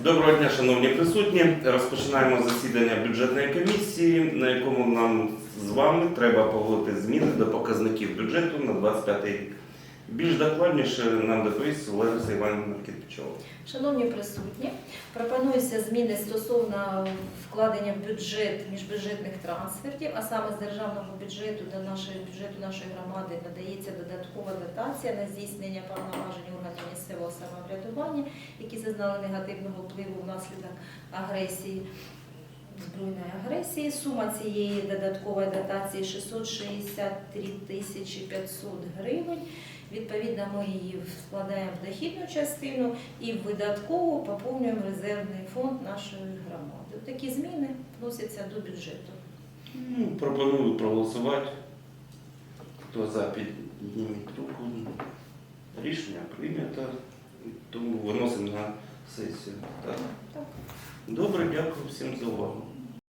Доброго дня, шановні присутні. Розпочинаємо засідання бюджетної комісії, на якому нам з вами треба погодити зміни до показників бюджету на 25 рік. Більш докладніше нам доповість Лариса Іванівна Кирпичова. Шановні присутні, пропонуються зміни стосовно вкладення в бюджет міжбюджетних трансфертів, а саме з державного бюджету до нашої бюджету нашої громади надається додаткова дотація на здійснення повноважень органів місцевого самоврядування, які зазнали негативного впливу внаслідок агресії. Збройної агресії сума цієї додаткової дотації 663 тисячі 500 гривень. Відповідно, ми її вкладаємо в дохідну частину і в видаткову поповнюємо резервний фонд нашої громади. Такі зміни вносяться до бюджету. Ну, Пропоную проголосувати. Хто за підніміть руку. Рішення прийнято, тому виносимо на сесію. Так? Так. Добре, дякую всім за увагу.